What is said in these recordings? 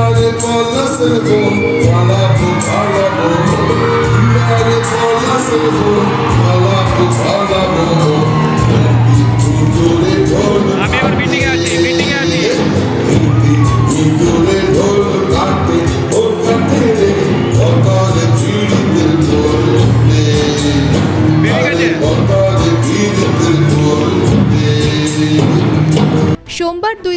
Nare kolla servo, palapu palapu. Nare kolla servo, palapu palapu.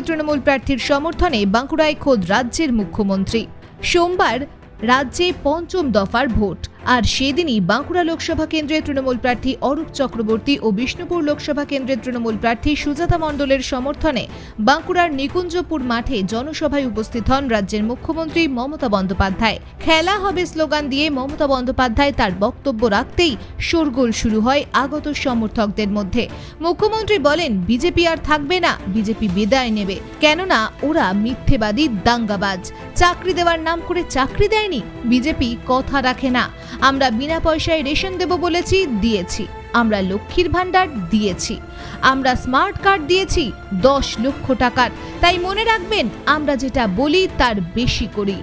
Trinamool প্রার্থীর সমর্থনে বাঁকুড়ায় খোদ রাজ্যের মুখ্যমন্ত্রী। সোমবার রাজ্যে পঞ্চম দফার ভোট। আর সেদিনই বাঁকুড়া লোকসভা কেন্দ্রের তৃণমূল প্রার্থী অরূপ চক্রবর্তী ও বিষ্ণুপুর লোকসভা কেন্দ্রের তৃণমূল প্রার্থী সুজাতা মণ্ডলের সমর্থনে বাঁকুড়ার নিকুঞ্জপুর মাঠে জনসভায় উপস্থিত হন রাজ্যের মুখ্যমন্ত্রী মমতা বন্দ্যোপাধ্যায়। খেলা হবে স্লোগান দিয়ে মমতা বন্দ্যোপাধ্যায় তার বক্তব্য রাখতেই শোরগোল শুরু হয় আগত সমর্থকদের মধ্যে। মুখ্যমন্ত্রী বলেন, বিজেপি আর থাকবে না, বিজেপি বিদায় নেবে। কেননা ওরা মিথ্যেবাদী দাঙ্গাবাজ। চাকরি দেওয়ার নাম করে চাকরি দেয়নি, বিজেপি কথা রাখে না। আমরা বিনা পয়সায় রেশন দেব বলেছি, দিয়েছি। আমরা লক্ষ্মীর ভাণ্ডার দিয়েছি। আমরা স্মার্ট কার্ড দিয়েছি, দশ লক্ষ টাকার। তাই মনে রাখবেন, আমরা যেটা বলি তার বেশি করি।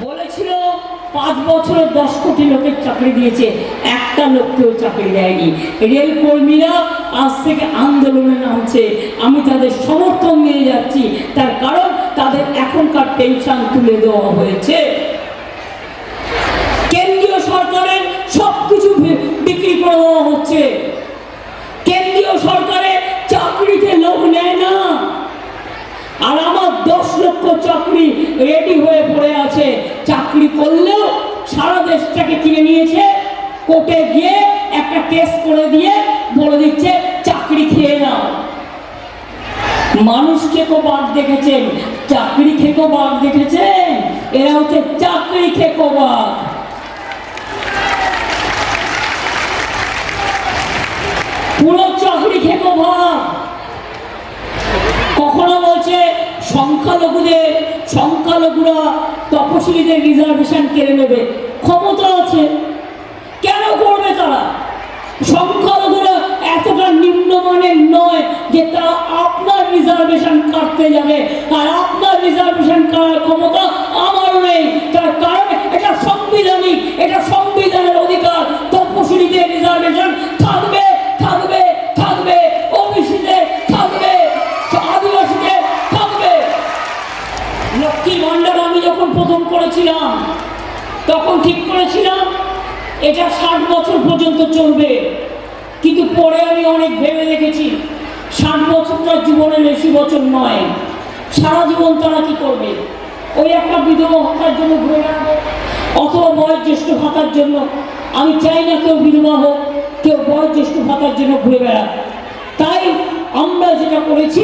বলেছিল, পাঁচ বছরে দশ কোটি লোকের চাকরি দিয়েছে, একটা লোককেও চাকরি দেয়নি। রেল কর্মীরা আজ থেকে আন্দোলনে নামছে। আমি তাদের সমর্থন নিয়ে যাচ্ছি। তার কারণ, তাদের এখনকার টেনশন তুলে দেওয়া হয়েছে কেন্দ্রীয় সরকারের সব কিছু বিক্রি করে দেওয়া হচ্ছে কেন্দ্রীয় সরকারের চাকরিতে লোক নেয় না আর আমার দশ লক্ষ চাকরি রেডি হয়ে পড়ে আছে। চাকরি করলেও সারা দেশটাকে কিনে নিয়েছে, কোর্টে গিয়ে একটা কেস করে দিয়ে বলে দিচ্ছে, চাকরি খেয়ে নাও। মানুষকে তো বাদ দেখেছেন? চাকরি খেকো বাদ দেখেছেন? এরা হচ্ছে চাকরি খেকো বাদ। পুরো চাকরি খেকো ভাব কখনো বলছে সংখ্যালঘুদের, সংখ্যালঘুরা তপশিলীদের রিজার্ভেশন কেড়ে নেবে। ক্ষমতা আছে। কেন করবে তারা? সংখ্যালঘুরা এতটা নিম্নমানের নয় যে তারা আপনার রিজার্ভেশন কাটতে যাবে। আর আপনার রিজার্ভেশন করার ক্ষমতা আমার নেই। তার কারণ এটা সাংবিধানিক, এটা সংবিধানের অধিকার তপশিলীদের রিজার্ভেশন থাকবে থাকবে থাকবে ওবিসিদের থাকবে আদিবাসীদের থাকবে লক্ষ্মী ভাণ্ডার আমি যখন প্রথম করেছিলাম তখন ঠিক করেছিলাম এটা ষাট বছর পর্যন্ত চলবে। কিন্তু পরে আমি অনেক ভেবে দেখেছি, ষাট বছরটা জীবনের বেশি বছর নয়। সারা জীবন তারা কি করবে? ওই একটা বিধবা ভাতার জন্য ঘুরে বেড়াবে? অথবা বয়োজ্যেষ্ঠ ভাতার জন্য? আমি চাই না কেউ বিধবা হোক, কেউ বয়োজ্যেষ্ঠ ভাতার জন্য ঘুরে বেড়াক। তাই আমরা যেটা করেছি,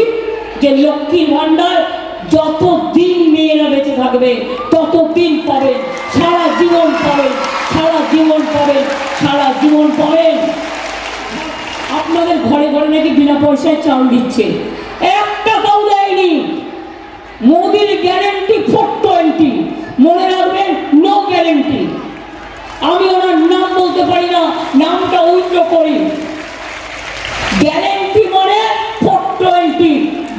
যে লক্ষ্মীর ভাণ্ডার যত দিন মেয়েরা বেঁচে থাকবে তত দিন পাবেন সারা জীবন পাবেন, সারা জীবন পাবেন, সারা জীবন পাবেন। আপনাদের ঘরে ঘরে নাকি বিনা পয়সায় চাল দিচ্ছে। এক টাকাও দেয়নি। মোদির গ্যারেন্টি ফোর টোয়েন্টি মনে রাখবেন নো গ্যারেন্টি আমি ওনার নাম বলতে পারি না, নামটা উইথড্র করি গ্যারেন্টি মানে ফোর টোয়েন্টি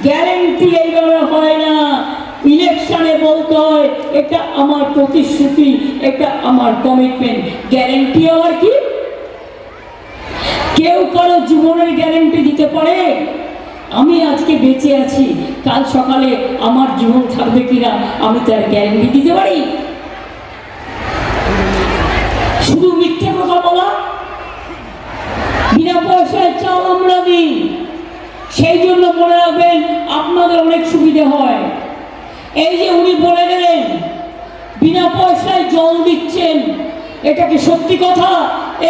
গ্যারেন্টি এইভাবে হয় না বলতে হয় এটা আমার প্রতিশ্রুতি, এটা আমার কমিটমেন্ট গ্যারেন্টি আবার কি? কেউ কারও জীবনের গ্যারেন্টি দিতে পারে? আমি আজকে বেঁচে আছি, কাল সকালে আমার জীবন থাকবে কিনা আমি তার গ্যারেন্টি দিতে পারি? শুধু মিথ্যে কথা বলা? বিনা পয়সায় চাল আমরা দিই সেই জন্য মনে রাখবেন, আপনাদের অনেক সুবিধে হয়। এই যে উনি বলে গেলেন, বিনা পয়সায় জল দিচ্ছেন, এটা কি সত্যি কথা?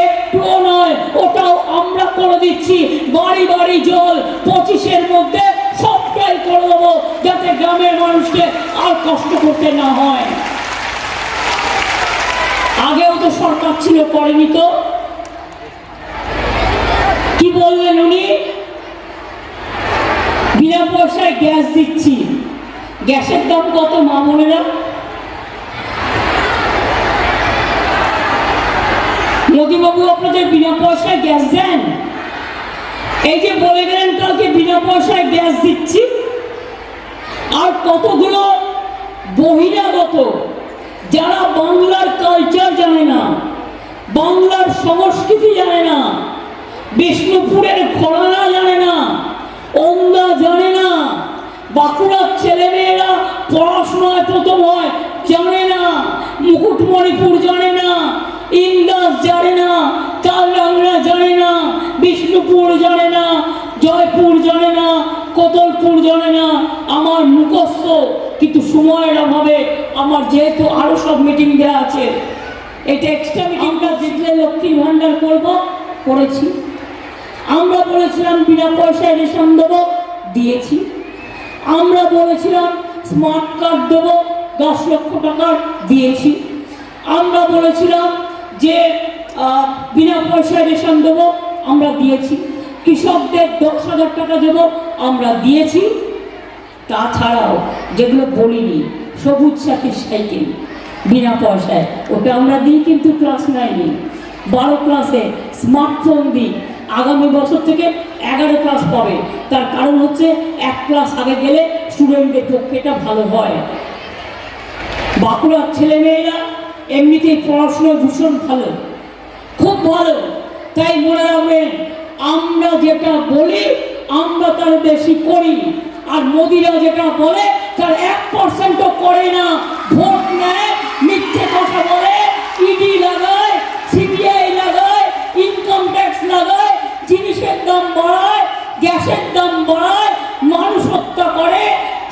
একটুও নয়, ওটাও আমরা করে দিচ্ছি। বাড়ি বাড়ি জল, পঁচিশের মধ্যে সবটাই করে দেবো, যাতে গ্রামের মানুষকে আর কষ্ট করতে না হয়। আগেও তো সরকার ছিল, করেনি তো। কি বললেন উনি? বিনা পয়সায় গ্যাস দিচ্ছি। গ্যাসের দাম কত, মা বোনেরা? মোদীবাবু, আপনাদের বিনা পয়সায় গ্যাস দেন? এই যে বলে গেলেন কালকে বিনা পয়সায় গ্যাস দিচ্ছি। আর কতগুলো বহিরাগত, যারা বাংলার কালচার জানে না, বাংলার সংস্কৃতি জানে না, বিষ্ণুপুরের ঘরানা জানে না ওন্দা জানে বাঁকুড়ার ছেলেমেয়েরা পড়াশোনায় প্রথম হয় জানে না মুকুটমণিপুর জানে না ইন্দাস জানে না কালরাংরা জানে না বিষ্ণুপুর জানে না জয়পুর জানে না কোতলপুর জানে না আমার মুখস্থ। কিন্তু সময়ের অভাবে আমার যেহেতু আরও সব মিটিং দেওয়া আছে এটা এক্সট্রা মিটিংটা জিতলে লক্ষ্মীর ভাণ্ডার করব করেছি। আমরা বলেছিলাম বিনা পয়সায় রেশন দেবো দিয়েছি। আমরা বলেছিলাম স্মার্ট কার্ড দেবো, দশ লক্ষ টাকার দিয়েছি। আমরা বলেছিলাম যে বিনা পয়সায় রেশন দেবো, আমরা দিয়েছি। কৃষকদের দশ হাজার টাকা দেবো, আমরা দিয়েছি। তাছাড়াও যেগুলো বলিনি, সবুজ সাথী সাইকেল বিনা পয়সায়, ওটা আমরা দিই কিন্তু ক্লাস নাইনে বারো ক্লাসে স্মার্টফোন দিই আগামী বছর থেকে এগারো ক্লাস পাবে তার কারণ হচ্ছে এক ক্লাস আগে গেলে স্টুডেন্টদের পক্ষে এটা ভালো হয়। বাঁকুড়ার ছেলেমেয়েরা এমনিতেই পড়াশুনো ভীষণ ভালো। খুব ভালো। তাই মনে রাখবেন, আমরা যেটা বলি, আমরা তার বেশি করি। আর মোদিরা যেটা বলে, তার এক পার্সেন্টও করে না। ভোট নেয়, মিথ্যে কথা বলে ইডি জিনিসের দাম বাড়ায়, গ্যাসের দাম বাড়ায় মানুষ হত্যা করে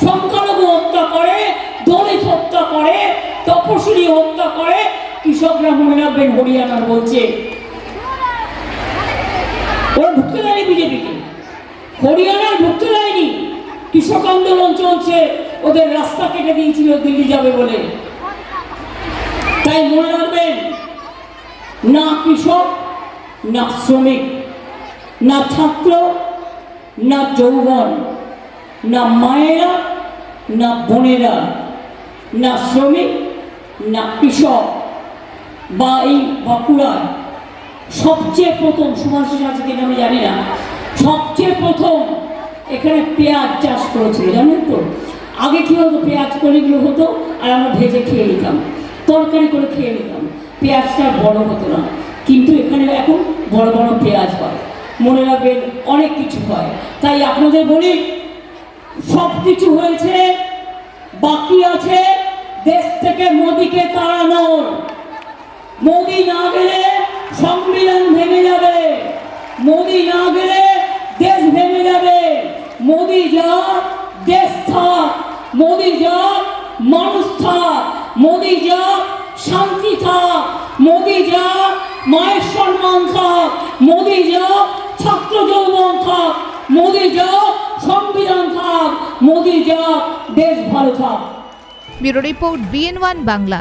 সংখ্যালঘু হত্যা করে দলিত হত্যা করে তপশিলি হত্যা করে, কৃষকরা মনে রাখবেন হরিয়ানার বলছে। ওরা ঢুকতে দেয়নি বিজেপিকে। হরিয়ানায় ঢুকতে দেয়নি। কৃষক আন্দোলন চলছে, ওদের রাস্তা কেটে দিয়েছিল, দিল্লি যাবে বলে। তাই মনে রাখবেন, না কৃষক, না শ্রমিক। না ছাত্র না যৌবন, না মায়েরা, না বোনেরা, না শ্রমিক, না কৃষক বা এই বাঁকুড়ায় সবচেয়ে প্রথম সুভাষিস আছে আমি জানি না, সবচেয়ে প্রথম এখানে পেঁয়াজ চাষ করেছিল, জানেন তো? আগে কী হতো, পেঁয়াজ কলিগুলো হতো, আর আমরা ভেজে খেয়ে নিতাম, তরকারি করে খেয়ে নিতাম। পেঁয়াজটা বড় হতো না, কিন্তু এখানে এখন বড় বড় পেঁয়াজ হয়। মনে রাখবেন, অনেক কিছু হয়। তাই আপনাদের বলি সব কিছু হয়েছে, বাকি আছে দেশ থেকে মোদিকে তাড়ানোর। মোদি না গেলে সংবিধান ভেঙে যাবে। মোদি না গেলে দেশ ভেঙে যাবে। মোদি যা দেশ থাক, মোদি যা মানুষ থাক, মোদি যা শান্তি থাক, মোদি যা মায়ের সম্মান থাক, মোদি যা ছাত্র যৌবন থাক মোদি যা, সংবিধান থাক, মোদি যা, দেশ ভালো থাক। Bureau report BN one Bangla.